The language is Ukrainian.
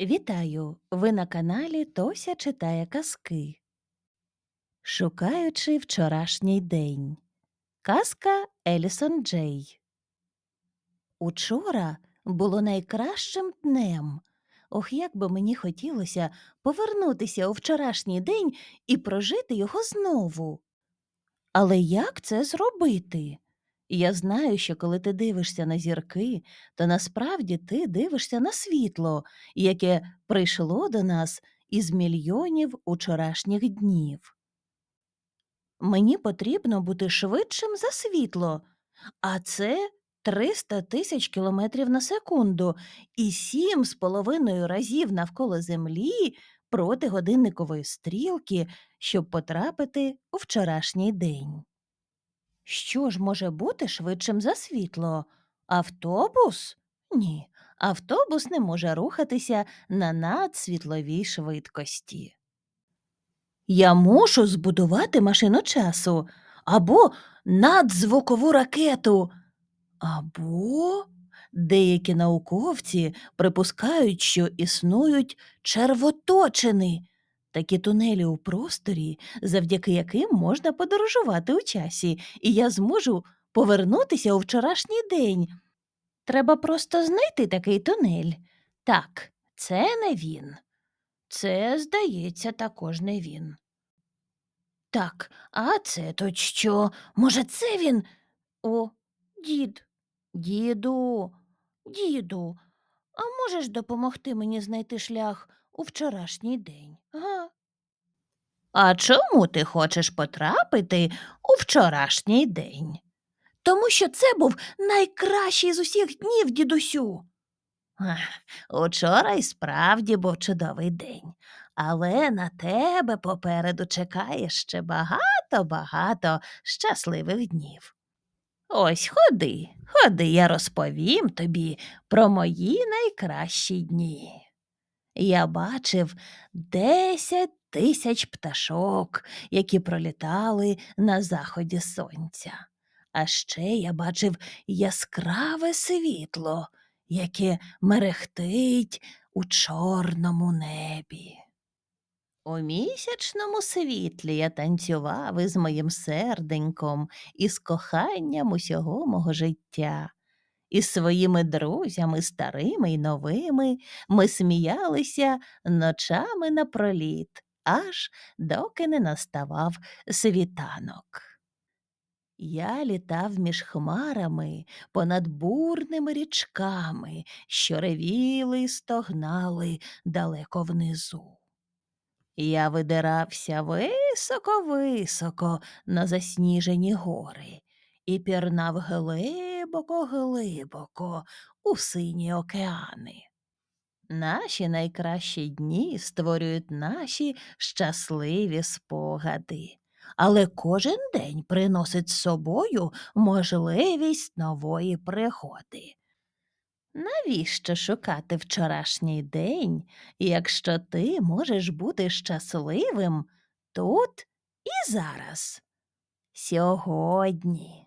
Вітаю! Ви на каналі Тося читає казки. Шукаючи вчорашній день. Казка Елісон Джей. Учора було найкращим днем. Ох, як би мені хотілося повернутися у вчорашній день і прожити його знову. Але як це зробити? Я знаю, що коли ти дивишся на зірки, то насправді ти дивишся на світло, яке прийшло до нас із мільйонів учорашніх днів. Мені потрібно бути швидшим за світло, а це 300 тисяч кілометрів на секунду і сім з половиною разів навколо Землі проти годинникової стрілки, щоб потрапити у вчорашній день. Що ж може бути швидшим за світло? Автобус? Ні, автобус не може рухатися на надсвітловій швидкості. Я мушу збудувати машину часу або надзвукову ракету. Або деякі науковці припускають, що існують червоточини, такі тунелі у просторі, завдяки яким можна подорожувати у часі, і я зможу повернутися у вчорашній день. Треба просто знайти такий тунель. Так, це не він. Це, здається, також не він. Так, а це то що? Може, це він? О, дід. Діду, діду, а можеш допомогти мені знайти шлях у вчорашній день? Га? А чому ти хочеш потрапити у вчорашній день? Тому що це був найкращий з усіх днів, дідусю. Учора й справді був чудовий день, але на тебе попереду чекає ще багато-багато щасливих днів. Ось ходи, ходи, я розповім тобі про мої найкращі дні. Я бачив десять тисяч пташок, які пролітали на заході сонця. А ще я бачив яскраве світло, яке мерехтить у чорному небі. У місячному світлі я танцював із моїм серденьком, із коханням усього мого життя. Із своїми друзями, старими й новими, ми сміялися ночами напроліт, аж доки не наставав світанок. Я літав між хмарами понад бурними річками, що ревіли й стогнали далеко внизу. Я видирався високо-високо на засніжені гори і пірнав глибоко-глибоко у сині океани. Наші найкращі дні створюють наші щасливі спогади, але кожен день приносить з собою можливість нової пригоди. Навіщо шукати вчорашній день, якщо ти можеш бути щасливим тут і зараз, сьогодні?